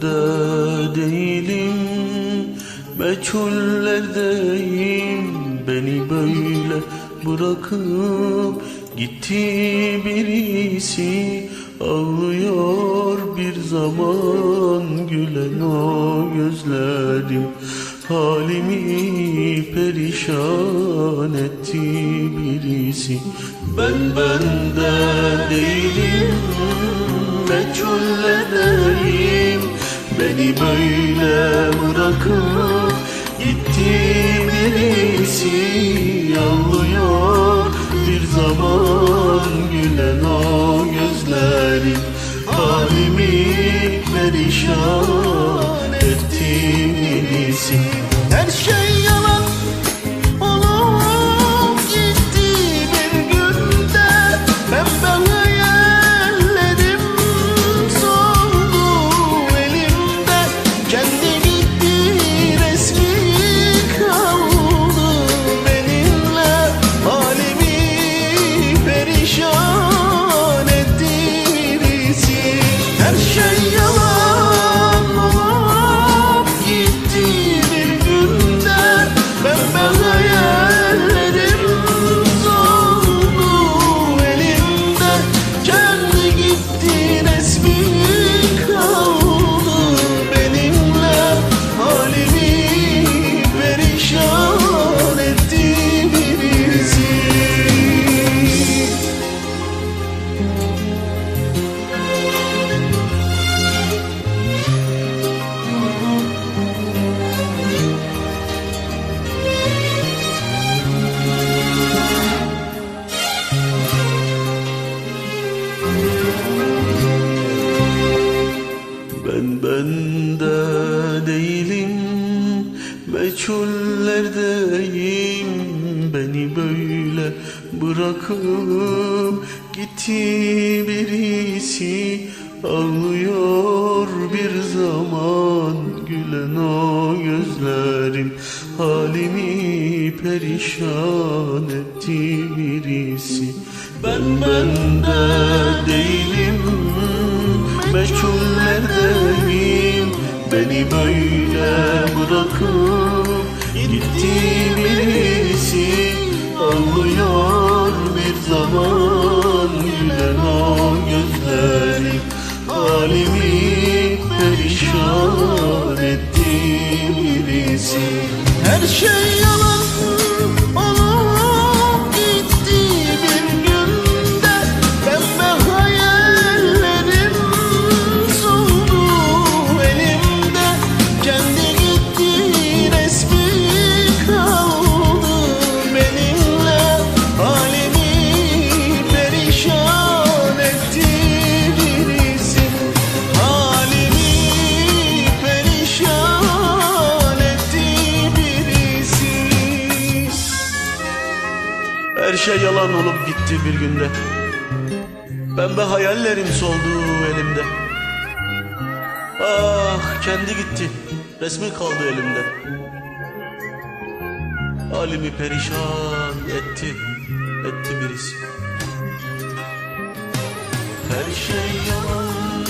de değilim Meçhullerdeyim. Beni böyle bırakıp Gitti birisi Ağlıyor bir zaman Gülen o gözlerim. Halimi perişan etti birisi. Ben bende değilim meçhulledeyim Beni böyle bırakıp gitti birisi Ağlıyor bir zaman gülen o gözlerim Halimi perişan etti birisi Her şey Meçhullerdeyim Beni böyle bırakıp Gitti birisi. Ağlıyor bir zaman Gülen o gözlerim. Halimi perişan etti birisi. Ben bende değilim. Meçhullerdeyim Beni böyle Halimi perişan etti birisi Her şey yalan Her şey yalan olup gitti bir günde. Pembe hayallerim soldu elimde. Ah kendi gitti. Resmi kaldı elimde. Halimi perişan etti Etti birisi. Her şey yalan